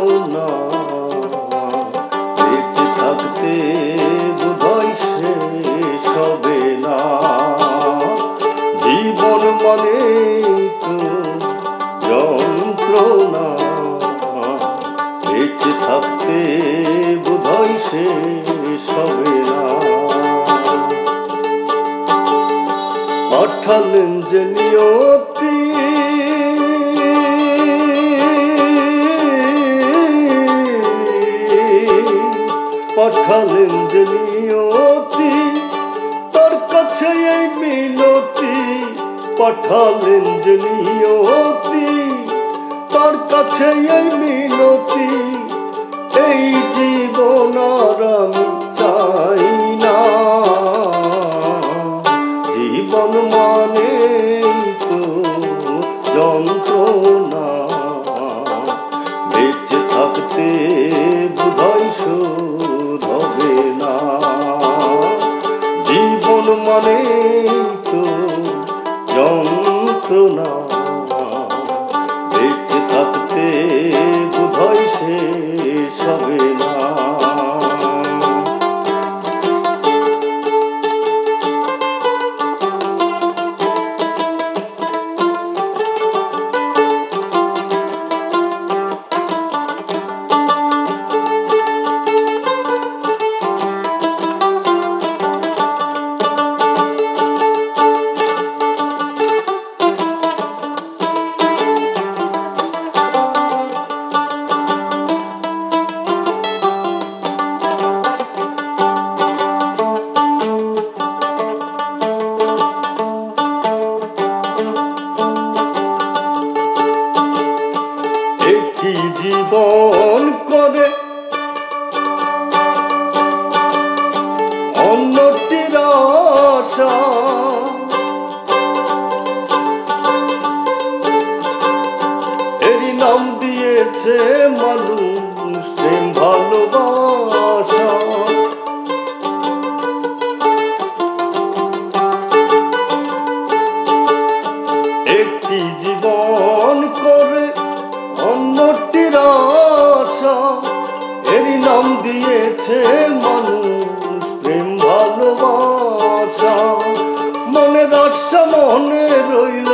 যন্ত্রণা বেঁচে থাকতে বোধহয় শেষ হবে না। জীবন মানে তো যন্ত্রণা। বেঁচে থাকতে বোধহয় শেষ হবে না। পাঠালেন যে নিয়তি পাঠালেন যে নিয়তি, তার কাছে এই মিনতি। পাঠালেন যে নিয়তি, তার কাছে এই মিনতি। এই জীবন আর আমি চাই না। জীবন মানে তো যন্ত্রণা। বেঁচে থাকতে বোধহয় মানে তো যন্ত্রণা বেঁচে থাকতে জীবন করে। অন্যটির আশা। এরই নাম দিয়েছে মানুষ। দিয়েছে মানুষ প্রেম ভালোবাসা। মনে আশা মনে রইল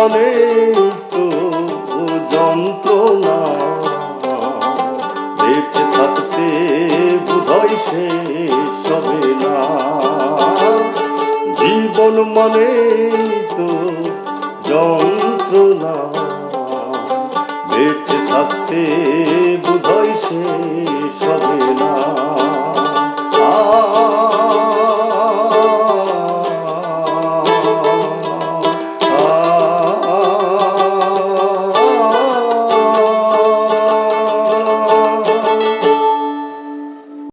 জীবন তো যন্ত্রণা। বেঁচে থাকতে বোধহয় শেষ হবে না। জীবন মানে তো যন্ত্রণা। বেঁচে থাকতে বোধহয় শেষ হবে না।